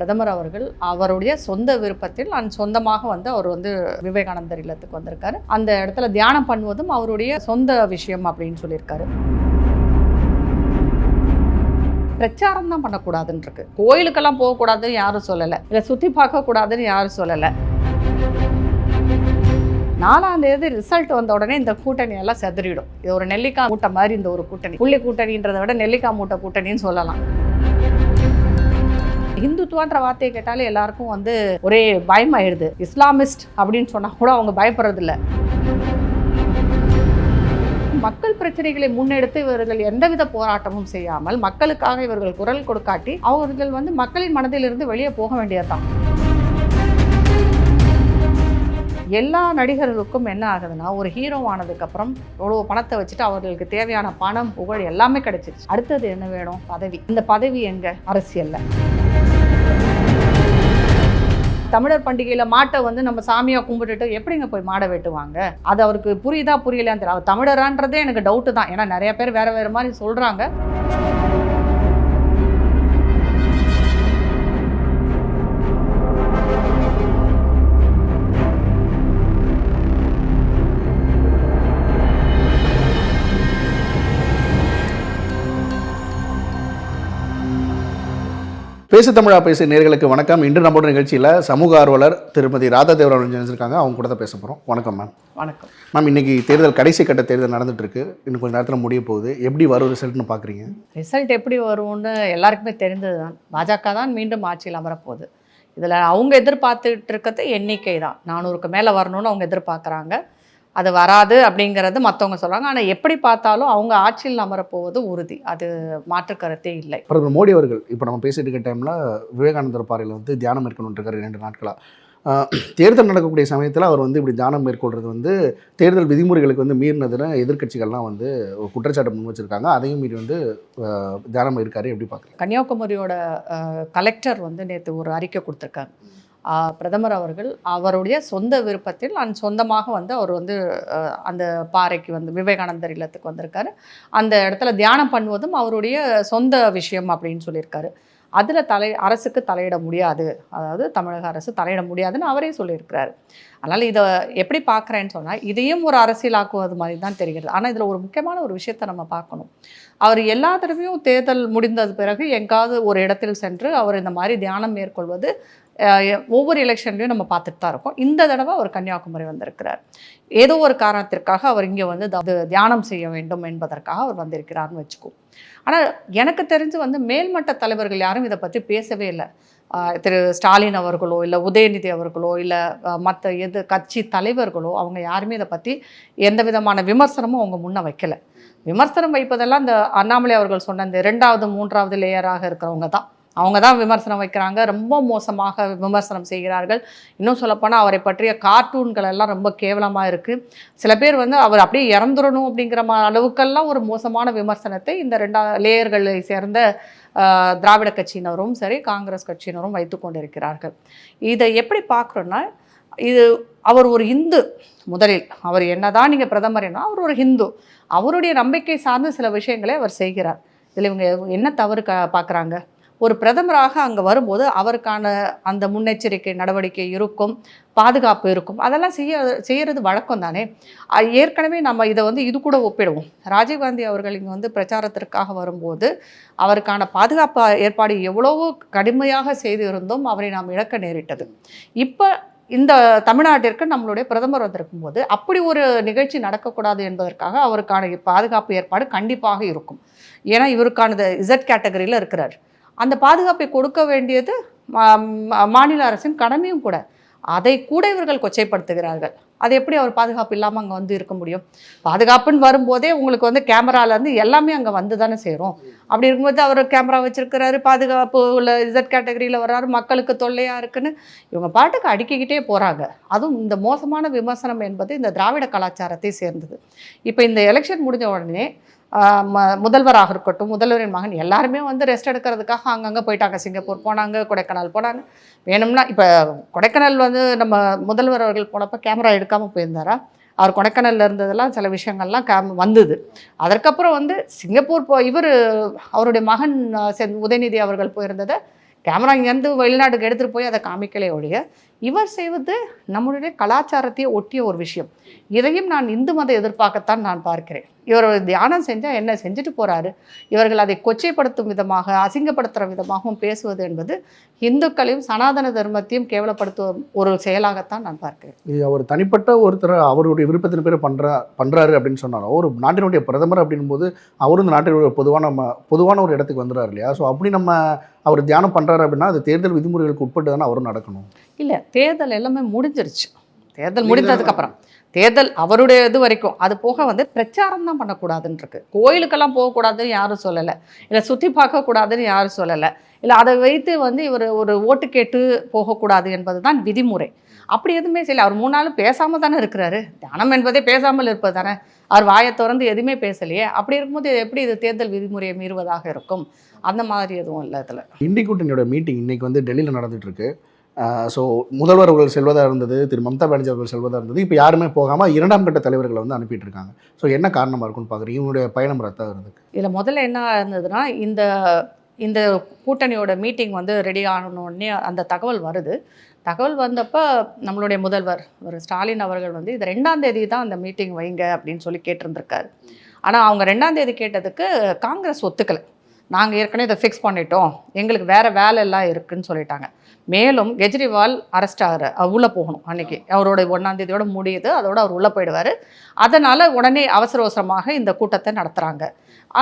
பிரதமர் அவர்கள் அவருடைய சொந்த விருப்பத்தில் நான் சொந்தமாக வந்து அவர் வந்து விவேகானந்தர் இல்லத்துக்கு வந்திருக்காரு. அந்த இடத்துல தியானம் பண்ணுவதும் அவருடைய சொந்த விஷயம் அப்படின்னு சொல்லியிருக்காரு. பிரச்சாரம் தான் பண்ணக்கூடாதுன்னு இருக்கு கோயிலுக்கெல்லாம் போகக்கூடாதுன்னு யாரும் சொல்லலை. இல்லை சுற்றி பார்க்கக்கூடாதுன்னு யாரும் சொல்லலை. நாலாம் தேதி ரிசல்ட் வந்த உடனே இந்த கூட்டணி எல்லாம் செதறிடும். இது ஒரு நெல்லிக்காய் மூட்டை மாதிரி இந்த ஒரு கூட்டணி. புள்ளி கூட்டணின்றதை விட நெல்லிக்காய் மூட்டை கூட்டணின்னு சொல்லலாம். இந்துத்துவான்ற வார்த்தையை கேட்டாலே எல்லாருக்கும் வந்து ஒரே பயமாயிடுது. இஸ்லாமிஸ்ட் அப்படின்னு சொன்னா கூட அவங்க பயப்படுறதில்ல. மக்கள் பிரச்சனைகளை முன்னெடுத்து இவர்கள் எந்தவித போராட்டமும் செய்யாமல் மக்களுக்காக இவர்கள் குரல் கொடுக்காட்டி அவர்கள் வந்து மக்களின் மனதிலிருந்து வெளியே போக வேண்டியதுதான். எல்லா நடிகர்களுக்கும் என்ன ஆகுதுன்னா ஒரு ஹீரோ ஆனதுக்கப்புறம் எவ்வளோ பணத்தை வச்சுட்டு அவர்களுக்கு தேவையான பணம் புகழ் எல்லாமே கிடைச்சிருச்சு. அடுத்தது என்ன வேணும்? பதவி. இந்த பதவி எங்க? அரசியலில். தமிழர் பண்டிகையில் மாட்டை வந்து நம்ம சாமியாக கும்பிட்டுட்டு எப்படிங்க போய் மாடை வெட்டுவாங்க? அது அவருக்கு புரியுதா புரியலையான்னு தெரியல. அவர் தமிழரான்றதே எனக்கு டவுட்டு தான். ஏன்னா நிறைய பேர் வேறு வேறு மாதிரி சொல்கிறாங்க பேசு தமிழா பேசு நேர்களுக்கு வணக்கம். இன்று நம்மளோட நிகழ்ச்சியில் சமூக ஆர்வலர் திருமதி ராதா தேவராஜன் இருக்காங்க அவங்க கூட தான் பேச போகிறோம் வணக்கம் மேம் வணக்கம். மேம் இன்னைக்கு தேர்தல் கடைசி கட்ட தேர்தல் நடந்துட்டு இருக்கு இன்னும் கொஞ்சம் நேரத்தில் முடிய போகுது. எப்படி வரும் ரிசல்ட்னு பார்க்குறீங்க ரிசல்ட் எப்படி வரும்னு எல்லாருக்குமே தெரிந்தது தான் பாஜக தான் மீண்டும் ஆட்சியில் அமரப்போகுது. இதில் அவங்க எதிர்பார்த்துட்டு இருக்கிறது எண்ணிக்கை தான் நானூறுக்கு மேலே வரணும்னு அவங்க எதிர்பார்க்குறாங்க. அது வராது அப்படிங்கிறது மற்றவங்க சொல்கிறாங்க ஆனால் எப்படி பார்த்தாலும் அவங்க ஆட்சியில் அமரப்போவது உறுதி. அது மாற்று கருத்தே இல்லை. பிரதமர் மோடி அவர்கள் இப்போ நம்ம பேசிட்டு இருக்க டைமில் விவேகானந்தர் பாறையில் வந்து தியானம் மேற்கொண்டு இருக்காரு ரெண்டு நாட்களாக தேர்தல் நடக்கக்கூடிய சமயத்தில் அவர் வந்து இப்படி தியானம் மேற்கொள்றது வந்து தேர்தல் விதிமுறைகளுக்கு வந்து மீறினதுன்னு எதிர்க்கட்சிகள்லாம் வந்து குற்றச்சாட்டு முன் வச்சிருக்காங்க. அதையும் மீறி வந்து தியானம் இருக்காரு எப்படி பார்க்குறீங்க? கன்னியாகுமரியோட கலெக்டர் வந்து நேற்று ஒரு அறிக்கை கொடுத்துருக்காங்க. பிரதமர் அவர்கள் அவருடைய சொந்த விருப்பத்தில் நான் சொந்தமாக வந்து அவர் வந்து அந்த பாறைக்கு வந்து விவேகானந்தர் இல்லத்துக்கு வந்திருக்காரு. அந்த இடத்துல தியானம் பண்ணுவதும் அவருடைய சொந்த விஷயம் அப்படின்னு சொல்லியிருக்காரு. அதில் தலை அரசுக்கு தலையிட முடியாது. அதாவது தமிழக அரசு தலையிட முடியாதுன்னு அவரே சொல்லியிருக்கிறாரு. அதனால் இதை எப்படி பார்க்குறேன்னு சொன்னால் இதையும் ஒரு அரசியலாக்குவது மாதிரி தான் தெரிகிறது. ஆனால் இதில் ஒரு முக்கியமான ஒரு விஷயத்தை நம்ம பார்க்கணும். அவர் எல்லா தடவையும் தேர்தல் முடிந்தது பிறகு எங்காவது ஒரு இடத்தில் சென்று அவர் இந்த மாதிரி தியானம் மேற்கொள்வது ஒவ்வொரு எலெக்ஷன்லையும் நம்ம பார்த்துட்டு தான் இருக்கோம். இந்த தடவை அவர் கன்னியாகுமரி வந்திருக்கிறார். ஏதோ ஒரு காரணத்திற்காக அவர் இங்கே வந்து தியானம் செய்ய வேண்டும் என்பதற்காக அவர் வந்திருக்கிறார்னு வச்சுக்கோ. ஆனால் எனக்கு தெரிஞ்சு வந்து மேல்மட்ட தலைவர்கள் யாரும் இதை பற்றி பேசவே இல்லை. திரு ஸ்டாலின் அவர்களோ இல்லை உதயநிதி அவர்களோ இல்லை மற்ற எது கட்சி தலைவர்களோ அவங்க யாருமே இதை பற்றி எந்த விதமான விமர்சனமும் அவங்க முன்ன வைக்கல. விமர்சனம் வைப்பதெல்லாம் இந்த அண்ணாமலை அவர்கள் சொன்ன இந்த ரெண்டாவது மூன்றாவது லேயராக இருக்கிறவங்க தான். அவங்க தான் விமர்சனம் வைக்கிறாங்க. ரொம்ப மோசமாக விமர்சனம் செய்கிறார்கள். இன்னும் சொல்லப்போனால் அவரை பற்றிய கார்ட்டூன்கள் எல்லாம் ரொம்ப கேவலமாக இருக்குது சில பேர் வந்து அவர் அப்படியே இறந்துடணும் அப்படிங்கிற மா அளவுக்கெல்லாம் ஒரு மோசமான விமர்சனத்தை இந்த ரெண்டா லேயர்களை சேர்ந்த திராவிட கட்சியினரும் சரி காங்கிரஸ் கட்சியினரும் வைத்து கொண்டிருக்கிறார்கள். இதை எப்படி பார்க்குறோன்னா இது அவர் ஒரு இந்து முதலில். அவர் என்னதான் நீங்கள் பிரதமர் என்ன அவர் ஒரு ஹிந்து. அவருடைய நம்பிக்கை சார்ந்த சில விஷயங்களை அவர் செய்கிறார். இதில் இவங்க என்ன தவறு க பார்க்குறாங்க? ஒரு பிரதமராக அங்கே வரும்போது அவருக்கான அந்த முன்னெச்சரிக்கை நடவடிக்கை இருக்கும் பாதுகாப்பு இருக்கும். அதெல்லாம் செய்ய செய்கிறது வழக்கம் தானே? ஏற்கனவே நம்ம இதை வந்து இது கூட ஒப்பிடுவோம். ராஜீவ்காந்தி அவர்கள் இங்கே வந்து பிரச்சாரத்திற்காக வரும்போது அவருக்கான பாதுகாப்பு ஏற்பாடு எவ்வளவோ கடுமையாக செய்து இருந்தோம் அவரை நாம் இழக்க நேரிட்டது. இப்போ இந்த தமிழ்நாட்டிற்கு நம்மளுடைய பிரதமர் வந்திருக்கும் போது அப்படி ஒரு நிகழ்ச்சி நடக்கக்கூடாது என்பதற்காக அவருக்கான பாதுகாப்பு ஏற்பாடு கண்டிப்பாக இருக்கும். ஏன்னா இவருக்கானது இசட் கேட்டகரியில் இருக்கிறார். அந்த பாதுகாப்பை கொடுக்க வேண்டியது மா- மாநில அரசின் கடமையும் கூட. அதை கூட இவர்கள் கொச்சைப்படுத்துகிறார்கள். அது எப்படி அவர் பாதுகாப்பு இல்லாமல் அங்கே வந்து இருக்க முடியும்? பாதுகாப்புன்னு வரும்போதே உங்களுக்கு வந்து கேமராலேருந்து எல்லாமே அங்கே வந்து தானே சேரும். அப்படி இருக்கும்போது அவர் கேமரா வச்சுருக்கிறாரு பாதுகாப்பு உள்ள இசட் கேட்டகரியில் வர்றாரு மக்களுக்கு தொல்லையாக இருக்குன்னு இவங்க பாட்டுக்கு அடுக்கிக்கிட்டே போகிறாங்க அதுவும் இந்த மோசமான விமர்சனம் என்பது இந்த திராவிட கலாச்சாரத்தை சேர்ந்தது. இப்போ இந்த எலெக்ஷன் முடிஞ்ச உடனே முதல்வராக இருக்கட்டும் முதல்வரின் மகன் எல்லாருமே வந்து ரெஸ்ட் எடுக்கிறதுக்காக அங்கங்கே போயிட்டாங்க. சிங்கப்பூர் போனாங்க கொடைக்கானல் போனாங்க. வேணும்னா இப்போ கொடைக்கானல் வந்து நம்ம முதல்வர் அவர்கள் போனப்போ கேமரா எடுக்காமல் போயிருந்தாரா? அவர் கொடைக்கானல்ல இருந்ததெல்லாம் சில விஷயங்கள்லாம் கேம் வந்தது. அதற்கப்புறம் வந்து சிங்கப்பூர் போ இவர் அவருடைய மகன் ஆஹ் உதயநிதி அவர்கள் போயிருந்ததை கேமரா இங்கேருந்து வெளிநாட்டுக்கு எடுத்துகிட்டு போய் அதை காமிக்கலே ஒழிய இவர் செய்வது நம்மளுடைய கலாச்சாரத்தையே ஒட்டிய ஒரு விஷயம். இதையும் நான் இந்து மத எதிர்பார்க்கத்தான் நான் பார்க்கிறேன். இவர் தியானம் செஞ்சால் என்ன செஞ்சுட்டு போகிறாரு இவர்கள் அதை கொச்சைப்படுத்தும் விதமாக அசிங்கப்படுத்துகிற விதமாகவும் பேசுவது என்பது இந்துக்களையும் சனாதன தர்மத்தையும் கேவலப்படுத்தும் ஒரு செயலாகத்தான் நான் பார்க்கிறேன். இது அவர் தனிப்பட்ட ஒருத்தர் அவருடைய விருப்பத்தின் பேர் பண்ணுறா பண்ணுறாரு அப்படின்னு சொன்னாலும் ஒரு நாட்டினுடைய பிரதமர் அப்படின்போது அவரும் இந்த நாட்டினுடைய பொதுவான ம- பொதுவான ஒரு இடத்துக்கு வந்துடுறாரு இல்லையா? ஸோ அப்படி நம்ம அவர் தியானம் பண்ணுறாரு அப்படின்னா அது தேர்தல் விதிமுறைகளுக்கு உட்பட்டு தானே அவரும் நடக்கணும். இல்லை தேர்தல் எல்லாமே முடிஞ்சிருச்சு. தேர்தல் முடிந்ததுக்கப்புறம். தேர்தல் அவருடைய இது வரைக்கும். அது போக வந்து பிரச்சாரம் தான் பண்ணக்கூடாதுன்னு இருக்கு கோயிலுக்கெல்லாம் போகக்கூடாதுன்னு யாரும் சொல்லலை. இல்லை சுற்றி பார்க்கக்கூடாதுன்னு யாரும் சொல்லலை. இல்லை அதை வைத்து வந்து இவர் ஒரு ஓட்டு கேட்டு போகக்கூடாது என்பது தான் விதிமுறை. அப்படி எதுவுமே செய்யல. அவர் மூணு நாள் பேசாமல் தானே இருக்கிறாரு. தியானம் என்பதே பேசாமல் இருப்பது தானே. அவர் வாயை திறந்து எதுவுமே பேசலையே. அப்படி இருக்கும்போது எப்படி இது தேர்தல் விதிமுறையை மீறுவதாக இருக்கும்? அந்த மாதிரி எதுவும் இல்லை இதில். இண்டி கூட்டணியோட மீட்டிங் இன்னைக்கு வந்து டெல்லியில் நடந்துட்டு இருக்கு. ஸோ முதல்வர் அவர்கள் செல்வதாக இருந்தது திரு மம்தா பானர்ஜி அவர்கள் செல்வதாக இருந்தது இப்போ யாருமே போகாமல் இரண்டாம் கட்ட தலைவர்களை வந்து அனுப்பிட்டு இருக்காங்க ஸோ என்ன காரணமாக இருக்கும்னு பார்க்குறீங்க இவனுடைய பயணம் ரத்தாகிறதுக்கு இதில் முதல்ல என்ன இருந்ததுன்னா இந்த இந்த கூட்டணியோட மீட்டிங் வந்து ரெடி ஆனோடனே அந்த தகவல் வருது. தகவல் வந்தப்போ நம்மளுடைய முதல்வர் ஒரு ஸ்டாலின் அவர்கள் வந்து இது ரெண்டாம் தேதி தான் அந்த மீட்டிங் வைங்க அப்படின்னு சொல்லி கேட்டிருந்திருக்காரு. ஆனால் அவங்க ரெண்டாம் தேதி கேட்டதுக்கு காங்கிரஸ் ஒத்துக்கலை. நாங்கள் ஏற்கனவே இதை ஃபிக்ஸ் பண்ணிட்டோம். எங்களுக்கு வேறு வேலை எல்லாம் இருக்குதுன்னு சொல்லிட்டாங்க. மேலும் கெஜ்ரிவால் அரெஸ்ட் ஆகிற உள்ளே போகணும் அன்னைக்கு. அவரோட ஒன்றாம் தேதியோட முடியுது அதோட அவர் உள்ளே போயிடுவார். அதனால் உடனே அவசர அவசரமாக இந்த கூட்டத்தை நடத்துகிறாங்க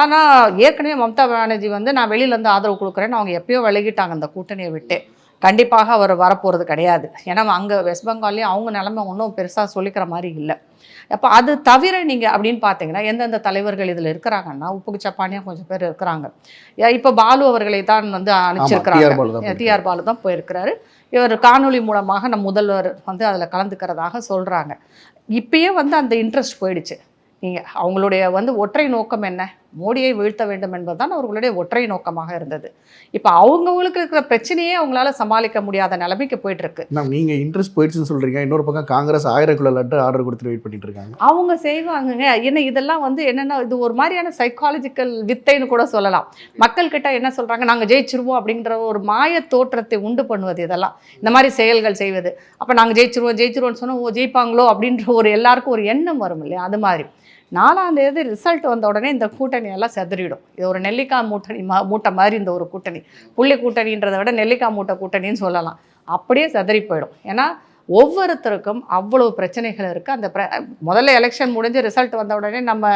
ஆனால் ஏற்கனவே மம்தா பானர்ஜி வந்து நான் வெளியிலேருந்து ஆதரவு கொடுக்குறேன்னு அவங்க எப்பயோ விலகிட்டாங்க அந்த கூட்டணியை விட்டு. கண்டிப்பாக அவர் வரப்போகிறது கிடையாது. ஏன்னா அங்கே வெஸ்ட் பெங்கால்லையும் அவங்க நிலைமை ஒன்றும் பெருசாக சொல்லிக்கிற மாதிரி இல்லை. அப்போ அது தவிர நீங்கள் அப்படின்னு பார்த்தீங்கன்னா எந்தெந்த தலைவர்கள் இதில் இருக்கிறாங்கன்னா உப்புக்கு சப்பானியாக கொஞ்சம் பேர் இருக்கிறாங்க. இப்போ பாலு அவர்களை தான் வந்து அனுப்பிச்சிருக்கிறாங்க. டிஆர் பாலு தான் போயிருக்கிறாரு. இவர் காணொளி மூலமாக நம்ம முதல்வர் வந்து அதில் கலந்துக்கிறதாக சொல்கிறாங்க இப்பயே வந்து அந்த இன்ட்ரெஸ்ட் போயிடுச்சு. நீங்கள் அவங்களுடைய வந்து ஒற்றை நோக்கம் என்ன? மோடியை வீழ்த்த வேண்டும் என்பதுதான் அவர்களுடைய ஒற்றை நோக்கமாக இருந்தது. இப்போ அவங்கவுங்களுக்கு இருக்கிற பிரச்சனையே அவங்களால சமாளிக்க முடியாத நிலைமைக்கு போயிட்டு இருக்கு மேம் நீங்கள் இன்ட்ரெஸ்ட் போயிடுச்சுன்னு சொல்கிறீங்க இன்னொரு பக்கம் காங்கிரஸ் ஆயிரம் கிலோ லட்டு ஆர்டர் கொடுத்துட்டு வெயிட் பண்ணிட்டு இருக்காங்க. அவங்க செய்வாங்கங்க. ஏன்னா இதெல்லாம் வந்து என்னென்னா இது ஒரு மாதிரியான சைக்காலஜிக்கல் வித்தைன்னு கூட சொல்லலாம். மக்கள் கிட்ட என்ன சொல்கிறாங்க நாங்கள் ஜெயிச்சிருவோம் அப்படிங்கிற ஒரு மாய தோற்றத்தை உண்டு பண்ணுவது இதெல்லாம். இந்த மாதிரி செயல்கள் செய்வது. அப்போ நாங்கள் ஜெயிச்சிருவோம் ஜெயிச்சிருவோம்னு சொன்னால் ஓ ஜெயிப்பாங்களோ அப்படின்ற ஒரு எல்லாருக்கும் ஒரு எண்ணம் வரும் இல்லையா? அது மாதிரி. நாலாம் தேதி ரிசல்ட் வந்த உடனே இந்த கூட்டணி எல்லாம் செதறிடும். இது ஒரு நெல்லிக்காய் மூட்டணி மா மூட்டை மாதிரி இந்த ஒரு கூட்டணி. புள்ளி கூட்டணின்றதை விட நெல்லிக்காய் மூட்டை கூட்டணின்னு சொல்லலாம். அப்படியே செதறி போயிடும். ஏன்னா ஒவ்வொருத்தருக்கும் அவ்வளோ பிரச்சனைகள் இருக்குது அந்த பிர முதல்ல எலெக்ஷன் முடிஞ்சு ரிசல்ட் வந்த உடனே நம்ம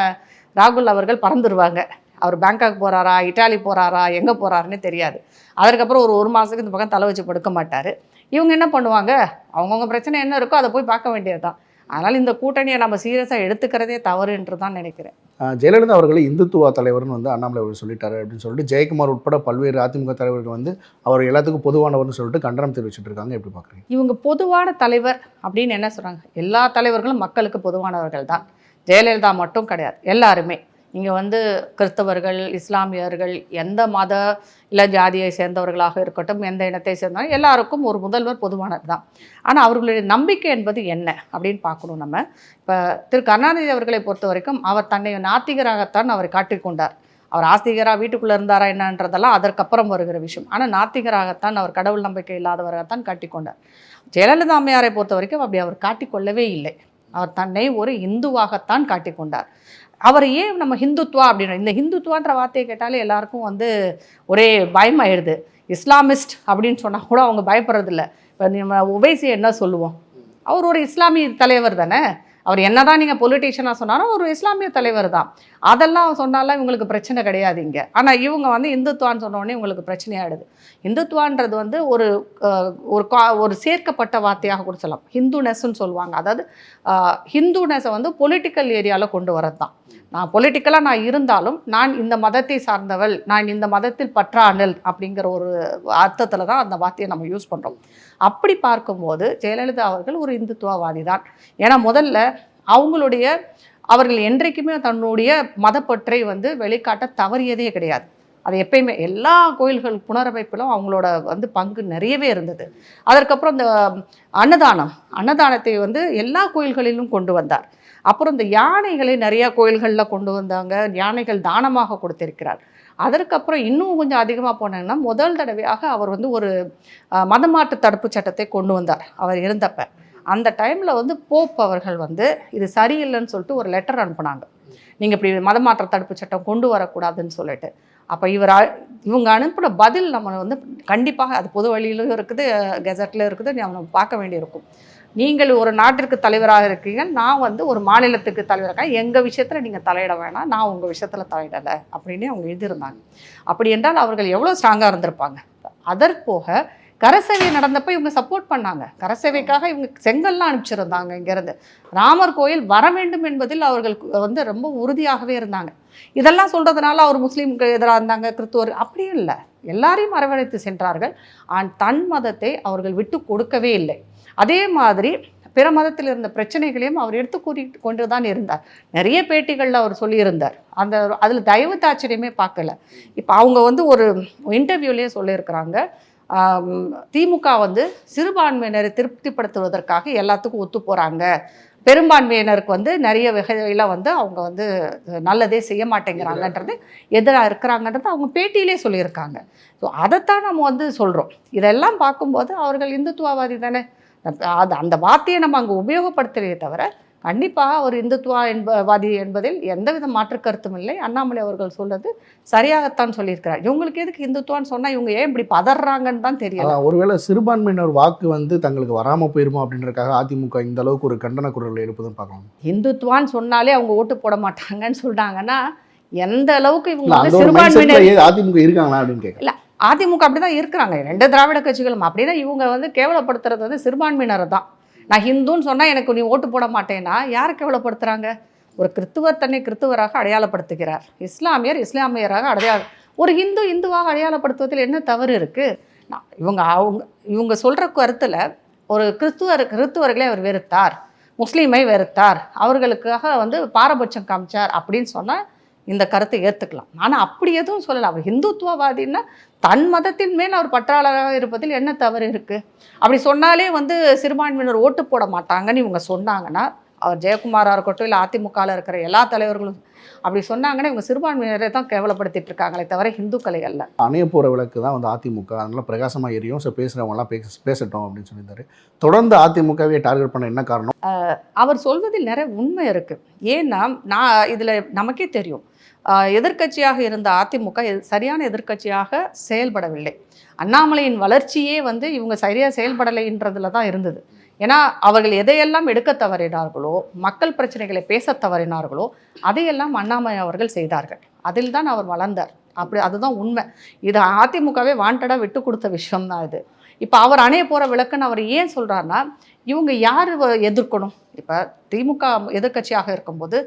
ராகுல் அவர்கள் பறந்துருவாங்க. அவர் பேங்காக் போகிறாரா இட்டாலி போகிறாரா எங்கே போகிறாருன்னு தெரியாது. அதற்கப்புறம் ஒரு ஒரு மாதத்துக்கு இந்த பக்கம் தலை வச்சு படுக்க மாட்டார். இவங்க என்ன பண்ணுவாங்க? அவங்கவுங்க பிரச்சனை என்ன இருக்கோ அதை போய் பார்க்க வேண்டியது தான் அதனால் இந்த கூட்டணியை நம்ம சீரியஸாக எடுத்துக்கிறதே தவறு என்று தான் நினைக்கிறேன். ஜெயலலிதா அவர்களை இந்துத்துவா தலைவர்னு வந்து அண்ணாமலை அவர்கள் சொல்லிட்டாரு அப்படின்னு சொல்லிட்டு ஜெயக்குமார் உட்பட பல்வேறு அதிமுக தலைவர்கள் வந்து அவர் எல்லாத்துக்கும் பொதுவானவர்னு சொல்லிட்டு கண்டனம் தெரிவிச்சிட்டு இருக்காங்க. எப்படி பார்க்குறீங்க? இவங்க பொதுவான தலைவர் அப்படின்னு என்ன சொல்கிறாங்க எல்லா தலைவர்களும் மக்களுக்கு பொதுவானவர்கள் தான். ஜெயலலிதா மட்டும் கிடையாது. எல்லாருமே. இங்கே வந்து கிறிஸ்தவர்கள் இஸ்லாமியர்கள் எந்த மத இல்லை ஜாதியை சேர்ந்தவர்களாக இருக்கட்டும் எந்த இனத்தை சேர்ந்தாலும் எல்லாருக்கும் ஒரு முதல்வர் பொதுவானது தான். ஆனால் அவர்களுடைய நம்பிக்கை என்பது என்ன அப்படின்னு பார்க்கணும் நம்ம. இப்போ திரு கருணாநிதி அவர்களை பொறுத்த வரைக்கும் அவர் தன்னை நாத்திகராகத்தான் அவர் காட்டிக்கொண்டார் அவர் ஆஸ்திகராக வீட்டுக்குள்ளே இருந்தாரா என்னன்றதெல்லாம் அதற்கப்புறம் வருகிற விஷயம். ஆனால் நாத்திகராகத்தான் அவர் கடவுள் நம்பிக்கை இல்லாதவராகத்தான் காட்டிக்கொண்டார் ஜெயலலிதா அம்மையாரை பொறுத்த வரைக்கும் அப்படி அவர் காட்டிக்கொள்ளவே இல்லை. அவர் தன்னை ஒரு இந்துவாகத்தான் காட்டிக்கொண்டார் அவர் ஏன் நம்ம ஹிந்துத்வா அப்படின்ற இந்த ஹிந்துத்வான்ற வார்த்தையை கேட்டாலே எல்லாருக்கும் வந்து ஒரே பயமாயிடுது. இஸ்லாமிஸ்ட் அப்படின்னு சொன்னால் கூட அவங்க பயப்படுறதில்ல. இப்போ நம்ம உபைசி என்ன சொல்லுவோம்? அவர் ஒரு இஸ்லாமிய தலைவர் தானே? அவர் என்னதான் நீங்கள் பொலிட்டீஷியனாக சொன்னாலும் ஒரு இஸ்லாமிய தலைவர் தான். அதெல்லாம் சொன்னாலும் இவங்களுக்கு பிரச்சனை கிடையாது இங்கே. ஆனால் இவங்க வந்து இந்துத்துவான்னு சொன்னோடனே இவங்களுக்கு பிரச்சனையாகிடுது இந்துத்துவான்றது வந்து ஒரு ஒரு கா ஒரு சேர்க்கப்பட்ட வார்த்தையாக கூட சொல்லலாம். ஹிந்துனஸ்ன்னு சொல்லுவாங்க. அதாவது ஹிந்துனஸை வந்து பொலிட்டிக்கல் ஏரியாவில் கொண்டு வரது தான் நான் பொலிட்டிக்கலாக நான் இருந்தாலும் நான் இந்த மதத்தை சார்ந்தவள் நான் இந்த மதத்தில் பற்றானல் அப்படிங்கிற ஒரு அர்த்தத்தில் தான் அந்த வார்த்தையை நம்ம யூஸ் பண்ணுறோம் அப்படி பார்க்கும்போது ஜெயலலிதா அவர்கள் ஒரு இந்துத்துவவாதி தான் ஏன்னா முதல்ல அவங்களுடைய அவர்கள் என்றைக்குமே தன்னுடைய மதப்பற்றை வந்து வெளிக்காட்ட தவறியதே கிடையாது. அது எப்பயுமே எல்லா கோயில்கள் புனரமைப்பிலும் அவங்களோட வந்து பங்கு நிறையவே இருந்தது. அதற்கப்புறம் இந்த அன்னதானம் அன்னதானத்தை வந்து எல்லா கோயில்களிலும் கொண்டு வந்தார். அப்புறம் இந்த யானைகளை நிறைய கோயில்களில் கொண்டு வந்தாங்க. யானைகள் தானமாக கொடுத்திருக்கிறார். அதற்கப்புறம் இன்னும் கொஞ்சம் அதிகமாக போனாங்கன்னா முதல் தடவையாக அவர் வந்து ஒரு மதமாட்டு மதமாற்று தடுப்பு சட்டத்தை கொண்டு வந்தார். அவர் இருந்தப்ப. அந்த டைமில் வந்து போப் அவர்கள் வந்து இது சரியில்லைன்னு சொல்லிட்டு ஒரு லெட்டர் அனுப்புனாங்க. நீங்கள் இப்படி மதமாற்ற தடுப்பு சட்டம் கொண்டு வரக்கூடாதுன்னு சொல்லிட்டு. அப்போ இவர் இவங்க அனுப்பின பதில் நம்ம வந்து கண்டிப்பாக அது பொது வழியிலும் இருக்குது கெசட்டில் இருக்குது நம்ம பார்க்க வேண்டியிருக்கும். நீங்கள் ஒரு நாட்டிற்கு தலைவராக இருக்கீங்க. நான் வந்து ஒரு மாநிலத்துக்கு தலைவராக எங்கள் விஷயத்தில் நீங்கள் தலையிட வேணாம். நான் உங்கள் விஷயத்தில் தலையிடலை அப்படின்னு அவங்க எழுதியிருந்தாங்க. அப்படி என்றால் அவர்கள் எவ்வளோ ஸ்ட்ராங்காக இருந்திருப்பாங்க. அதற்போக கரசேவை நடந்தப்போ இவங்க சப்போர்ட் பண்ணாங்க. கரசேவைக்காக இவங்க செங்கல்லாம் அனுப்பிச்சிருந்தாங்க இங்கேருந்து. ராமர் கோயில் வர வேண்டும் என்பதில் அவர்கள் வந்து ரொம்ப உறுதியாகவே இருந்தாங்க. இதெல்லாம் சொல்றதுனால அவர் முஸ்லீம்க்கு எதிராக இருந்தாங்க கிறிஸ்துவர் அப்படியும் இல்லை. எல்லாரையும் அரவணைத்து சென்றார்கள். ஆன் தன் மதத்தை அவர்கள் விட்டு கொடுக்கவே இல்லை. அதே மாதிரி பிற மதத்தில் இருந்த பிரச்சனைகளையும் அவர் எடுத்து கூறி கொண்டு தான் இருந்தார். நிறைய பேட்டிகளில் அவர் சொல்லியிருந்தார். அந்த அதில் தயவு தாச்சரியமே பார்க்கல. இப்போ அவங்க வந்து ஒரு இன்டர்வியூலேயே சொல்லியிருக்கிறாங்க. திமுக வந்து சிறுபான்மையினரை திருப்திப்படுத்துவதற்காக எல்லாத்துக்கும் ஒத்து போகிறாங்க பெரும்பான்மையினருக்கு வந்து நிறைய வகையில் வந்து அவங்க வந்து நல்லதே செய்ய மாட்டேங்கிறாங்கன்றது எதிராக இருக்கிறாங்கன்றது அவங்க பேட்டியிலே சொல்லியிருக்காங்க. ஸோ அதைத்தான் நம்ம வந்து சொல்கிறோம் இதெல்லாம் பார்க்கும்போது அவர்கள் இந்துத்துவவாதி தானே. அது அந்த வார்த்தையை நம்ம அங்கே உபயோகப்படுத்தலையே தவிர கண்டிப்பாக ஒரு இந்துத்துவா என்பவாதி என்பதில் எந்தவித மாற்று கருத்தும் இல்லை. அண்ணாமலை அவர்கள் சொல்றது சரியாகத்தான் சொல்லியிருக்கிறார். இவங்களுக்கு எதுக்கு இந்துத்துவான்னு சொன்னால் இவங்க ஏன் இப்படி பதறாங்கன்னு தான் தெரியல. ஒருவேளை சிறுபான்மையினர் வாக்கு வந்து தங்களுக்கு வராம போயிருமோ அப்படின்றதுக்காக அதிமுக இந்த அளவுக்கு ஒரு கண்டன குரல் எழுப்புதுன்னு பார்க்கலாம் இந்துத்துவான்னு சொன்னாலே அவங்க ஓட்டு போட மாட்டாங்கன்னு சொல்றாங்கன்னா எந்த அளவுக்கு இவங்க சிறுபான்மையினர் அதிமுக இருக்காங்களா அப்படின்னு கேட்கலாம் அதிமுக அப்படிதான் இருக்கிறாங்க. ரெண்டு திராவிட கட்சிகளும் அப்படின்னா இவங்க வந்து கேவலப்படுத்துறது வந்து சிறுபான்மையினரை தான். நான் ஹிந்துன்னு சொன்னால் எனக்கு நீ ஓட்டு போட மாட்டேன்னா யாரை கேவலப்படுத்துறாங்க? ஒரு கிறித்துவர் தன்னை கிறித்துவராக அடையாளப்படுத்துகிறார். இஸ்லாமியர் இஸ்லாமியராக அடையாள ஒரு ஹிந்து இந்துவாக அடையாளப்படுத்துவதில் என்ன தவறு இருக்குது நான் இவங்க அவங்க இவங்க சொல்கிற கருத்தில் ஒரு கிறிஸ்துவர் கிறிஸ்துவர்களை அவர் வெறுத்தார். முஸ்லீமை வெறுத்தார். அவர்களுக்காக வந்து பாரபட்சம் காமிச்சார் அப்படின்னு சொன்னால் இந்த கருத்தை ஏற்றுக்கலாம் ஆனால் அப்படி எதுவும் சொல்லலை. அவர் ஹிந்துத்துவவாதின்னா தன் மதத்தின் மேல் அவர் பற்றாளராக இருப்பதில் என்ன தவறு இருக்கு? அப்படி சொன்னாலே வந்து சிறுபான்மையினர் ஓட்டு போட மாட்டாங்கன்னு இவங்க சொன்னாங்கன்னா அவர் ஜெயக்குமாரா இருக்கட்டும் இல்லை அதிமுகவில் இருக்கிற எல்லா தலைவர்களும் அப்படி சொன்னாங்கன்னா இவங்க சிறுபான்மையினரை தான் கேவலப்படுத்திட்டு இருக்காங்களே தவிர இந்துக்களை அல்ல. அணைய போற விளக்கு தான் வந்து அதிமுக. அதனால பிரகாசமா எரியும். ஸோ பேசுறவங்க எல்லாம் பேச பேசட்டும் அப்படின்னு சொல்லியிருந்தாரு. தொடர்ந்து அதிமுகவே டார்கெட் பண்ண என்ன காரணம்? அவர் சொல்வதில் நிறைய உண்மை இருக்கு. ஏன்னா நான் இதில் நமக்கே தெரியும். எதிர்கட்சியாக எதிர்க்கட்சியாக இருந்த அதிமுக எ- சரியான எதிர்க்கட்சியாக செயல்படவில்லை. அண்ணாமலையின் வளர்ச்சியே வந்து இவங்க சரியாக செயல்படலைன்றதுல தான் இருந்தது. ஏன்னா அவர்கள் எதையெல்லாம் எடுக்க தவறினார்களோ மக்கள் பிரச்சனைகளை பேச தவறினார்களோ அதையெல்லாம் அண்ணாமலை அவர்கள் செய்தார்கள். அதில் தான் அவர் வளர்ந்தார். அப்படி அதுதான் உண்மை. இது அதிமுகவே வாண்டடாக விட்டு கொடுத்த விஷயம் தான் இது. இப்போ அவர் அணைய போகிற விளக்குன்னு அவர் ஏன் சொல்கிறாருன்னா இவங்க யார் எதிர்க்கணும்? இப்போ திமுக எதிர்க்கட்சியாக இருக்கும்போது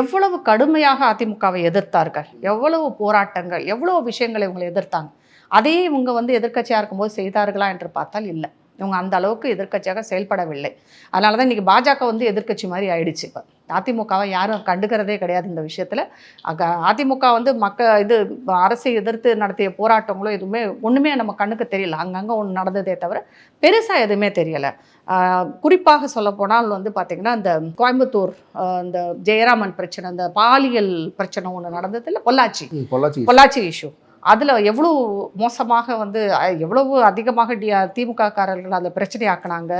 எவ்வளவு கடுமையாக அதிமுகவை எதிர்த்தார்கள்? எவ்வளவு போராட்டங்கள் எவ்வளவு விஷயங்களை இவங்களை எதிர்த்தாங்க? அதையே இவங்க வந்து எதிர்க்கட்சியாக இருக்கும்போது செய்தார்களா என்று பார்த்தால் இல்லை. இவங்க அந்த அளவுக்கு எதிர்க்கட்சியாக செயல்படவில்லை. அதனால தான் இன்றைக்கி பாஜக வந்து எதிர்க்கட்சி மாதிரி ஆயிடுச்சு இப்போ. அதிமுகவை யாரும் கண்டுக்கிறதே கிடையாது இந்த விஷயத்தில். அக அதிமுக வந்து மக்க இது அரசை எதிர்த்து நடத்திய போராட்டங்களோ எதுவுமே ஒன்றுமே நம்ம கண்ணுக்கு தெரியல. அங்கங்கே ஒன்று நடந்ததே தவிர பெருசாக எதுவுமே தெரியலை. குறிப்பாக சொல்லப்போனால் வந்து பார்த்திங்கன்னா இந்த கோயம்புத்தூர் இந்த ஜெயராமன் பிரச்சனை இந்த பாலியல் பிரச்சனை ஒன்று நடந்தது இல்லை பொள்ளாச்சி பொள்ளாச்சி பொள்ளாச்சி இஷ்யூ அதில் எவ்வளோ மோசமாக வந்து எவ்வளவு அதிகமாக டி திமுக காரர்கள் அந்த பிரச்சனையாக்குனாங்க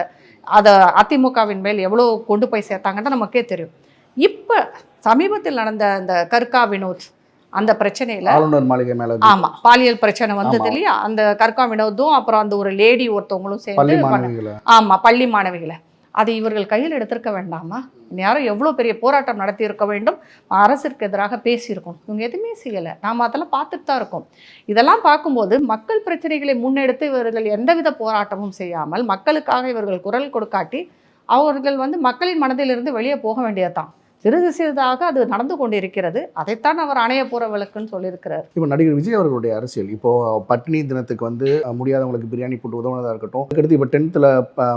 அதை அதிமுகவின் மேல் எவ்வளோ கொண்டு போய் சேர்த்தாங்கன்னு நமக்கே தெரியும். இப்போ சமீபத்தில் நடந்த அந்த கர்கா வினோத் அந்த பிரச்சனையில் ஆளுநர் மாளிகை மேல ஆமா பாலியல் பிரச்சனை வந்தது. இல்லையா? அந்த கற்கா வினோதும் அப்புறம் அந்த ஒரு லேடி ஒருத்தவங்களும் சேர்ந்து பண்ண- மாணவிகளை. ஆமா பள்ளி மாணவிகளை. அதை இவர்கள் கையில் எடுத்திருக்க வேண்டாமா? யாரும் எவ்வளோ பெரிய போராட்டம் நடத்தி இருக்க வேண்டும்? அரசிற்கு எதிராக பேசியிருக்கோம் இவங்க எதுவுமே செய்யலை. நாம் அதெல்லாம் பார்த்துட்டு தான் இருக்கோம். இதெல்லாம் பார்க்கும்போது மக்கள் பிரச்சனைகளை முன்னெடுத்து இவர்கள் எந்தவித போராட்டமும் செய்யாமல் மக்களுக்காக இவர்கள் குரல் கொடுக்காட்டி அவர்கள் வந்து மக்களின் மனதிலிருந்து வெளியே போக வேண்டியதுதான். சிறிது சிறிதாக அது நடந்து கொண்டிருக்கிறது. அதைத்தான் அவர் அணைய போற விளக்குன்னு சொல்லியிருக்கிறார். இப்போ நடிகர் விஜய் அவர்களுடைய அரசியல். இப்போ பட்டினி தினத்துக்கு வந்து முடியாதவங்களுக்கு பிரியாணி போட்டு உதவுனதா இருக்கட்டும் அதுக்கடுத்து இப்போ டென்த்தில்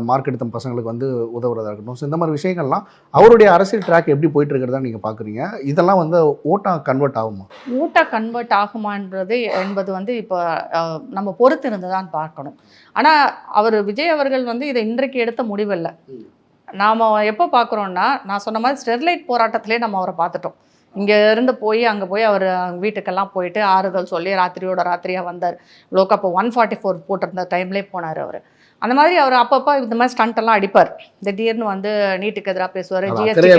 மார்க் எடுத்த பசங்களுக்கு வந்து உதவுறதா இருக்கட்டும். ஸோ இந்த மாதிரி விஷயங்கள்லாம் அவருடைய அரசியல் ட்ராக் எப்படி போயிட்டு இருக்கிறதா நீங்கள் பார்க்குறீங்க இதெல்லாம் வந்து ஓட்டா கன்வெர்ட் ஆகுமா? ஊட்டா கன்வெர்ட் ஆகுமான்றது என்பது வந்து இப்போ நம்ம பொறுத்து இருந்து தான் பார்க்கணும். ஆனால் அவர் விஜய் அவர்கள் வந்து இதை இன்றைக்கு எடுத்த முடிவில்லை. நாம் எப்போ பார்க்குறோன்னா நான் சொன்ன மாதிரி ஸ்டெர்லைட் போராட்டத்திலே நம்ம அவரை பார்த்துட்டோம். இங்கே இருந்து போய் அங்கே போய் அவர் வீட்டுக்கெல்லாம் போயிட்டு ஆறுதல் சொல்லி ராத்திரியோட ராத்திரியாக வந்தார். லோக்கா அப்போ ஒன் ஃபார்ட்டி ஃபோர் போட்டிருந்த டைம்லேயே போனார் அவர். அந்த மாதிரி அவர் அப்பப்போ இந்த மாதிரி ஸ்டண்ட் எல்லாம் அடிப்பார். திடீர்னு வந்து நீட்டுக்கு எதிராக பேசுவார் ஜிஎஸ்டி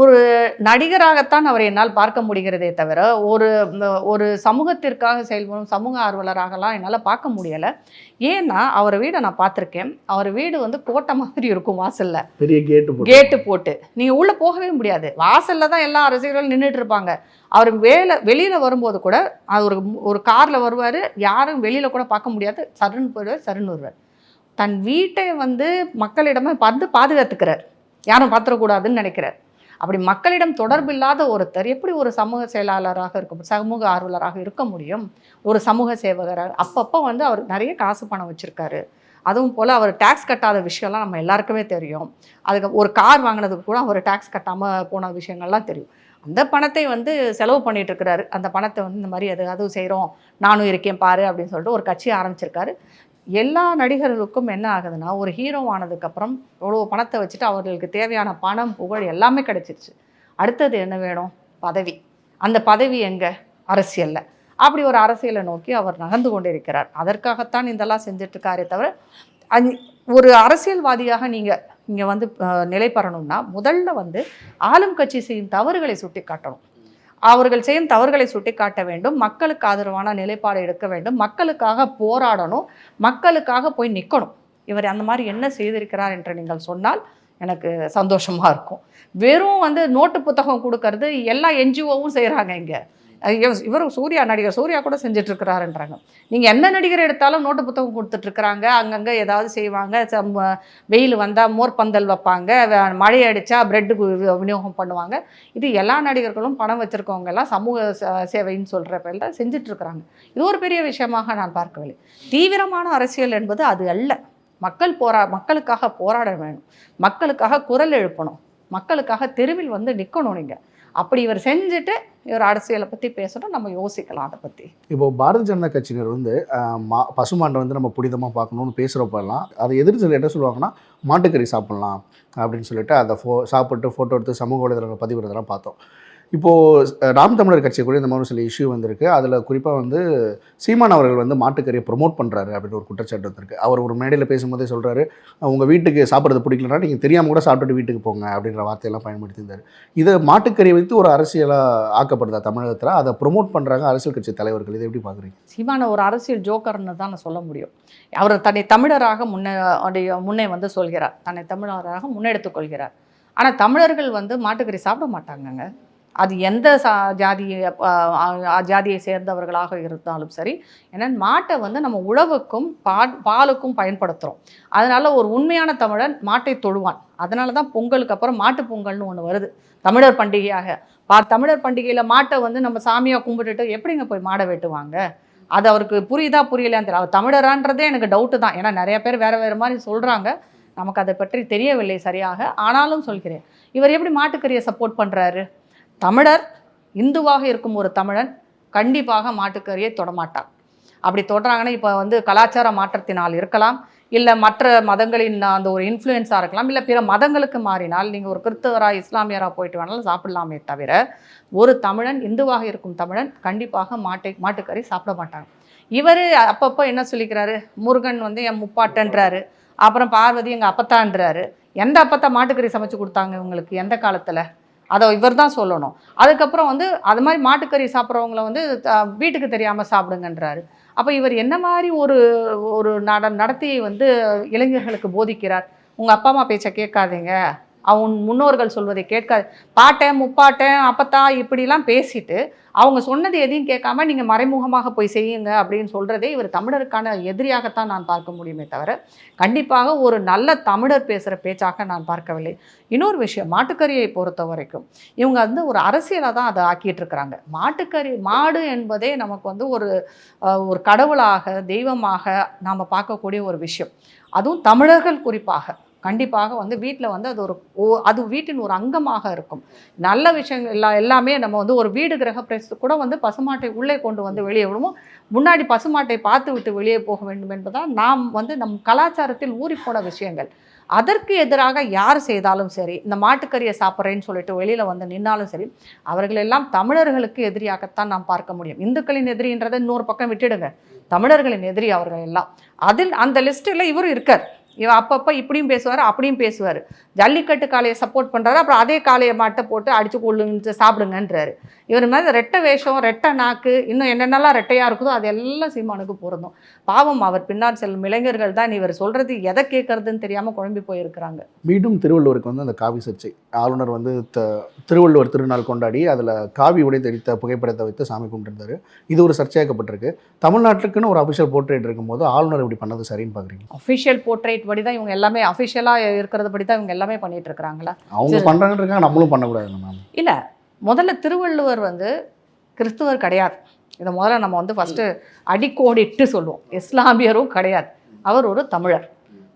ஒரு நடிகராகத்தான் அவரை என்னால் பார்க்க முடிகிறதே தவிர ஒரு ஒரு சமூகத்திற்காக செயல்படும் சமூக ஆர்வலராகலாம் என்னால் பார்க்க முடியலை. ஏன்னா அவர் வீடை நான் பார்த்துருக்கேன். அவர் வீடு வந்து கோட்டை மாதிரி இருக்கும் வாசல்ல. பெரிய கேட்டு கேட்டு போட்டு. நீங்கள் உள்ளே போகவே முடியாது. வாசல்ல தான் எல்லா அரசியல்களும் நின்றுட்டு இருப்பாங்க. அவர் வேலை வெளியில் வரும்போது கூட அது ஒரு ஒரு காரில் வருவார். யாரும் வெளியில் கூட பார்க்க முடியாது. சருன்னு போயிடுவார் சருன்னு வருவார். தன் வீட்டை வந்து மக்களிடமே வந்து பாதுகாத்துக்கிறார். யாரும் பார்த்துடக்கூடாதுன்னு நினைக்கிறார். அப்படி மக்களிடம் தொடர்பு இல்லாத ஒருத்தர் எப்படி ஒரு சமூக செயலாளராக இருக்க சமூக ஆர்வலராக இருக்க முடியும்? ஒரு சமூக சேவகராக. அப்பப்போ வந்து அவர் நிறைய காசு பணம் வச்சுருக்காரு. அதுவும் போல் அவர் டேக்ஸ் கட்டாத விஷயம்லாம் நம்ம எல்லாருக்குமே தெரியும். அதுக்கு ஒரு கார் வாங்கினதுக்கு கூட அவர் டேக்ஸ் கட்டாமல் போன விஷயங்கள்லாம் தெரியும். அந்த பணத்தை வந்து செலவு பண்ணிட்டு இருக்கிறாரு. அந்த பணத்தை வந்து இந்த மாதிரி அது அதுவும் செய்கிறோம் நானும் இருக்கேன் பாரு அப்படின்னு சொல்லிட்டு ஒரு கட்சி ஆரம்பிச்சிருக்காரு. எல்லா நடிகர்களுக்கும் என்ன ஆகுதுன்னா ஒரு ஹீரோ ஆனதுக்கப்புறம் இவ்வளோ பணத்தை வச்சுட்டு அவர்களுக்கு தேவையான பணம் புகழ் எல்லாமே கிடச்சிருச்சு. அடுத்தது என்ன வேணும்? பதவி. அந்த பதவி எங்கே? அரசியலில். அப்படி ஒரு அரசியலை நோக்கி அவர் நகர்ந்து கொண்டிருக்கிறார். அதற்காகத்தான் இதெல்லாம் செஞ்சிட்ருக்காரே தவிர அந் ஒரு அரசியல்வாதியாக நீங்கள் இங்கே வந்து அஹ், நிலை பெறணும்னா முதல்ல வந்து ஆளும் கட்சி செய்யும் தவறுகளை சுட்டி காட்டணும் அவர்கள் செய்யும் தவறுகளை சுட்டி காட்ட வேண்டும். மக்களுக்கு ஆதரவான நிலைப்பாடு எடுக்க வேண்டும். மக்களுக்காக போராடணும். மக்களுக்காக போய் நிற்கணும் இவர் அந்த மாதிரி என்ன செய்திருக்கிறார் என்று நீங்கள் சொன்னால் எனக்கு சந்தோஷமாக இருக்கும். வெறும் வந்து நோட்டு புத்தகம் கொடுக்கறது எல்லா என்ஜிஓவும் செய்கிறாங்க இங்கே. இவர் சூர்யா நடிகர். சூர்யா கூட செஞ்சிட்ருக்கிறாருன்றாங்க. நீங்கள் என்ன நடிகர் எடுத்தாலும் நோட்டு புத்தகம் கொடுத்துட்ருக்குறாங்க. அங்கங்கே ஏதாவது செய்வாங்க. சம் வெயில் வந்தால் மோர் பந்தல் வைப்பாங்க மழை அடித்தா பிரெட்டு விநியோகம் பண்ணுவாங்க. இது எல்லா நடிகர்களும் பணம் வச்சுருக்கவங்க எல்லாம் சமூக ச- சேவைன்னு சொல்கிற பேரில் செஞ்சிட்ருக்குறாங்க. இது ஒரு பெரிய விஷயமாக நான் பார்க்கவில்லை. தீவிரமான அரசியல் என்பது அது அல்ல. மக்கள் போரா மக்களுக்காக போராட வேணும். மக்களுக்காக குரல் எழுப்பணும். மக்களுக்காக தெருவில் வந்து நிற்கணும் நீங்கள் அப்படி இவர் செஞ்சுட்டு இவர் அரசியலை பற்றி பேசணும் நம்ம யோசிக்கலாம் அதை பற்றி இப்போ பாரதிய ஜனதா கட்சியினர் வந்து மா பசுமாண்டை வந்து நம்ம புனிதமாக பார்க்கணும்னு பேசுகிறப்பெல்லாம் அதை எதிர்த்து என்ன சொல்லுவாங்கன்னா மாட்டுக்கறி சாப்பிட்லாம் அப்படின்னு சொல்லிட்டு அதை ஃபோ சாப்பிட்டு ஃபோட்டோ எடுத்து சமூக வலைதளங்கள் பதிவிடுறதெல்லாம் பார்த்தோம். இப்போது நாம் தமிழர் கட்சி கூட இந்த மாதிரி சில இஷ்யூ வந்திருக்கு. அதில் குறிப்பாக வந்து சீமான் அவர்கள் வந்து மாட்டுக்கறியை ப்ரொமோட் பண்ணுறாரு அப்படின்னு ஒரு குற்றச்சாட்டு வந்திருக்கு. அவர் ஒரு மேடையில் பேசும்போதே சொல்கிறாரு உங்கள் வீட்டுக்கு சாப்பிட்றது பிடிக்கலனா நீங்கள் தெரியாமல் கூட சாப்பிட்டுட்டு வீட்டுக்கு போங்க அப்படின்ற வார்த்தையெல்லாம் பயன்படுத்தியிருந்தார். இதை மாட்டுக்கறியை வைத்து ஒரு அரசியலாக ஆக்கப்படுதா தமிழகத்தில்? அதை ப்ரொமோட் பண்ணுறாங்க அரசியல் கட்சி தலைவர்கள். இதை எப்படி பார்க்குறீங்க சீமான ஒரு அரசியல் ஜோக்கர்னு தான் நான் சொல்ல முடியும். அவர் தன்னை தமிழராக முன்னே முன்னே வந்து சொல்கிறார். தன்னை தமிழராக முன்னெடுத்துக் கொள்கிறார். ஆனால் தமிழர்கள் வந்து மாட்டுக்கறி சாப்பிட மாட்டாங்கங்க. அது எந்த சா ஜாதியை ஜாதியை சேர்ந்தவர்களாக இருந்தாலும் சரி ஏன்னா மாட்டை வந்து நம்ம உழவுக்கும் பா பாலுக்கும் பயன்படுத்துகிறோம் அதனால் ஒரு உண்மையான தமிழன் மாட்டை தொழுவான். அதனால தான் பொங்கலுக்கு அப்புறம் மாட்டு பொங்கல்னு ஒன்று வருது. தமிழர் பண்டிகையாக. பா தமிழர் பண்டிகையில் மாட்டை வந்து நம்ம சாமியாக கும்பிட்டுட்டு எப்படிங்க போய் மாடை வெட்டுவாங்க? அது அவருக்கு புரியுதா புரியலையான்னு தெரியல. அவர் தமிழரான்றதே எனக்கு டவுட்டு தான். ஏன்னா நிறைய பேர் வேறு வேறு மாதிரி சொல்கிறாங்க நமக்கு அதை பற்றி தெரியவில்லை சரியாக. ஆனாலும் சொல்கிறேன். இவர் எப்படி மாட்டுக்கறியை சப்போர்ட் பண்ணுறாரு தமிழர் இந்துவாக இருக்கும் ஒரு தமிழன் கண்டிப்பாக மாட்டுக்கறியை தொடமாட்டார் அப்படி தொடுறாங்கன்னா இப்போ வந்து கலாச்சார மாற்றத்தினால் இருக்கலாம் இல்லை மற்ற மதங்களின் அந்த ஒரு இன்ஃப்ளூயன்ஸாக இருக்கலாம் இல்லை பிற மதங்களுக்கு மாறினால் நீங்கள் ஒரு கிறிஸ்தவராக இஸ்லாமியராக போயிட்டு வேணாலும் சாப்பிடலாமே தவிர ஒரு தமிழன் இந்துவாக இருக்கும் தமிழன் கண்டிப்பாக மாட்டை மாட்டுக்கறி சாப்பிட மாட்டாங்க இவர் அப்பப்போ என்ன சொல்லிக்கிறாரு? முருகன் வந்து என் முப்பாட்டன்றாரு. அப்புறம் பார்வதி எங்கள் அப்பத்தான்றாரு. எந்த அப்பத்தா மாட்டுக்கறி சமைச்சு கொடுத்தாங்க இவங்களுக்கு? எந்த காலத்தில்? அதை இவர் தான் சொல்லணும். அதுக்கப்புறம் வந்து அது மாதிரி மாட்டுக்கறி சாப்பிட்றவங்கள வந்து வீட்டுக்கு தெரியாமல் சாப்பிடுங்கன்றாரு. அப்போ இவர் என்ன மாதிரி ஒரு ஒரு நட நடத்தியை வந்து இளைஞர்களுக்கு போதிக்கிறார்? உங்கள் அப்பா அம்மா பேச்சை கேட்காதீங்க. அவன் முன்னோர்கள் சொல்வதை கேட்காது. பாட்டேன் முப்பாட்டேன் அப்பத்தா இப்படிலாம் பேசிட்டு அவங்க சொன்னது எதையும் கேட்காம நீங்கள் மறைமுகமாக போய் செய்யுங்க அப்படின்னு சொல்கிறதே இவர் தமிழருக்கான எதிரியாகத்தான் நான் பார்க்க முடியுமே தவிர கண்டிப்பாக ஒரு நல்ல தமிழர் பேசுகிற பேச்சாக நான் பார்க்கவில்லை. இன்னொரு விஷயம் மாட்டுக்கறியை பொறுத்த வரைக்கும் இவங்க வந்து ஒரு அரசியலாக தான் அதை ஆக்கிட்டு இருக்கிறாங்க மாட்டுக்கறி மாடு என்பதே நமக்கு வந்து ஒரு ஒரு கடவுளாக தெய்வமாக நாம் பார்க்கக்கூடிய ஒரு விஷயம். அதுவும் தமிழர்கள் குறிப்பாக. கண்டிப்பாக வந்து வீட்டில் வந்து அது ஒரு ஓ அது வீட்டின் ஒரு அங்கமாக இருக்கும். நல்ல விஷயங்கள் எல்லா எல்லாமே நம்ம வந்து ஒரு வீடு கிரக பிரவேசத்துக்கு கூட வந்து பசுமாட்டை உள்ளே கொண்டு வந்து வெளியே விடுவோம். முன்னாடி பசுமாட்டை பார்த்து விட்டு வெளியே போக வேண்டும் என்பதால் நாம் வந்து நம் கலாச்சாரத்தில் ஊறிப்போன விஷயங்கள். அதற்கு எதிராக யார் செய்தாலும் சரி இந்த மாட்டுக்கறியை சாப்பிட்றேன்னு சொல்லிட்டு வெளியில் வந்து நின்னாலும் சரி அவர்கள் எல்லாம் தமிழர்களுக்கு எதிரியாகத்தான் நாம் பார்க்க முடியும். இந்துக்களின் எதிரின்றதை இன்னொரு பக்கம் விட்டுடுங்க. தமிழர்களின் எதிரி அவர்கள் எல்லாம். அதில் அந்த லிஸ்ட்டில் இவரும் இருக்கார். இவர் அப்பப்போ இப்படியும் பேசுவார் அப்படியும் பேசுவார். ஜல்லிக்கட்டு காளையை சப்போர்ட் பண்ணுறாரு அப்புறம் அதே காளையை மாட்டை போட்டு அடிச்சு கொள்ளுங்க சாப்பிடுங்கன்றாரு. இவர் மாதிரி ரெட்டை வேஷம் ரெட்டை நாக்கு இன்னும் என்னென்னலாம் ரெட்டையாக இருக்குதோ அது எல்லாம் சீமானுக்கு பொருந்தும். பாவம் அவர் பின்னால் செல்லும் இளைஞர்கள் தான் இவர் சொல்கிறது எதை கேட்கறதுன்னு தெரியாமல் குழம்பி போயிருக்கிறாங்க. மீண்டும் திருவள்ளுவருக்கு வந்து அந்த காவி சர்ச்சை. ஆளுநர் வந்து த திருவள்ளுவர் திருநாள் கொண்டாடி அதில் காவி உடை தெரித்த புகைப்படத்தை வைத்து சாமி கும்பிட்டுருந்தாரு. இது ஒரு சர்ச்சையாக்கப்பட்டிருக்கு. தமிழ்நாட்டுக்குன்னு ஒரு அபிஷியல் போர்ட்ரேட் இருக்கும்போது ஆளுநர் இப்படி பண்ணது சரின்னு பார்க்குறீங்க அஃபிஷியல் போர்ட்ரேட் படி தான் இவங்க எல்லாமே அஃபிஷியலாக இருக்கிறது படி தான் இவங்க எல்லாமே பண்ணிட்டு இருக்கிறாங்களா? அவங்க இருக்காங்க நம்மளும் பண்ணக்கூடாது மேம். இல்லை முதல்ல திருவள்ளுவர் வந்து கிறிஸ்துவர் கிடையாது. இதை முதல்ல நம்ம வந்து ஃபஸ்ட்டு அடிக்கோடிட்டு சொல்லுவோம் இஸ்லாமியரும் கிடையாது. அவர் ஒரு தமிழர்.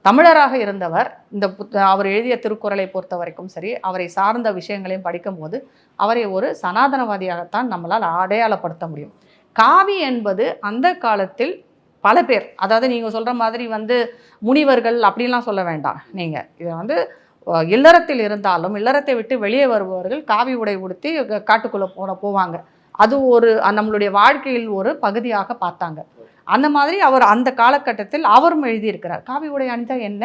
தமிழராக இருந்தவர் இந்த புத்த அவர் எழுதிய திருக்குறளை பொறுத்த வரைக்கும் சரி அவரை சார்ந்த விஷயங்களையும் படிக்கும்போது அவரை ஒரு சனாதனவாதியாகத்தான் நம்மளால் அடையாளப்படுத்த முடியும். காவி என்பது அந்த காலத்தில் பல பேர் அதாவது நீங்கள் சொல்கிற மாதிரி வந்து முனிவர்கள் அப்படிலாம் சொல்ல வேண்டாம். நீங்கள் இதை வந்து இல்லறத்தில் இருந்தாலும் இல்லறத்தை விட்டு வெளியே வருபவர்கள் காவி உடை உடுத்தி காட்டுக்குள்ளே போன போவாங்க. அது ஒரு நம்மளுடைய வாழ்க்கையில் ஒரு பகுதியாக பார்த்தாங்க. அந்த மாதிரி அவர் அந்த காலகட்டத்தில் அவரும் எழுதியிருக்கிறார். காவி உடை அணிந்தால் என்ன?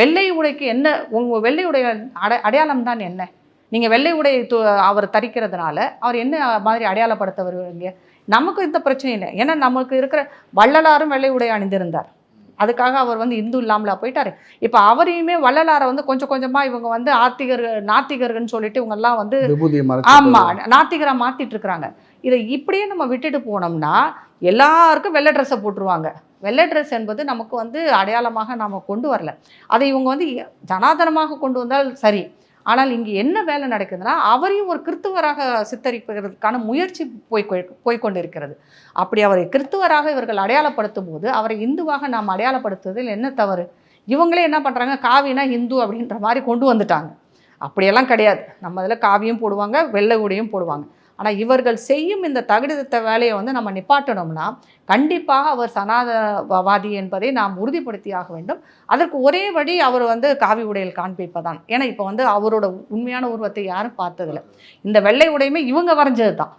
வெள்ளை உடைக்கு என்ன உங்கள் வெள்ளை உடை அடை அடையாளம் தான் என்ன? நீங்கள் வெள்ளை உடை அவர் தரிக்கிறதுனால அவர் என்ன மாதிரி அடையாளப்படுத்த வருவீங்க நமக்கு இந்த பிரச்சனை இல்லை. ஏன்னா நமக்கு இருக்கிற வள்ளலாரும் வெள்ளை உடை அணிந்திருந்தார். அதுக்காக அவர் வந்து இந்து இல்லாமலா போயிட்டாரு. இப்போ அவரையுமே வள்ளலாரை வந்து கொஞ்சம் கொஞ்சமாக இவங்க வந்து ஆத்திகர்கள் நாத்திகர்கள்னு சொல்லிட்டு இவங்கெல்லாம் வந்து விபூதியை ஆமா மறைச்சு நாத்திகரா மாத்திட்டு இருக்கிறாங்க இதை இப்படியே நம்ம விட்டுட்டு போனோம்னா எல்லாருக்கும் வெள்ளை ட்ரெஸ்ஸை போட்டுருவாங்க. வெள்ளை ட்ரெஸ் என்பது நமக்கு வந்து அடையாளமாக நாம கொண்டு வரல. அதை இவங்க வந்து ஜனாதனமாக கொண்டு வந்தால் சரி ஆனால் இங்கே என்ன வேலை நடக்குதுன்னா அவரையும் ஒரு கிறித்துவராக சித்தரிப்பதற்கான முயற்சி போய் போய் கொண்டிருக்கிறது. அப்படி அவரை கிறித்துவராக இவர்கள் அடையாளப்படுத்தும் போது அவரை இந்துவாக நாம் அடையாளப்படுத்துவதில் என்ன தவறு? இவங்களே என்ன பண்ணுறாங்க காவினா இந்து அப்படின்ற மாதிரி கொண்டு வந்துட்டாங்க. அப்படியெல்லாம் கிடையாது. நம்ம இதில் காவியும் போடுவாங்க வெள்ளை உடையும் போடுவாங்க. ஆனால் இவர்கள் செய்யும் இந்த தகுதித்த வேலையை வந்து நம்ம நிப்பாட்டணும்னா கண்டிப்பாக அவர் சனாதனவாதி என்பதை நாம் உறுதிப்படுத்தியாக வேண்டும். அதற்கு ஒரே வழி அவர் வந்து காவி உடையில் காண்பிப்பதான் ஏன்னா இப்போ வந்து அவரோட உண்மையான உருவத்தை யாரும் பார்த்ததில்ல. இந்த வெள்ளை உடையுமே இவங்க வரைஞ்சது தான்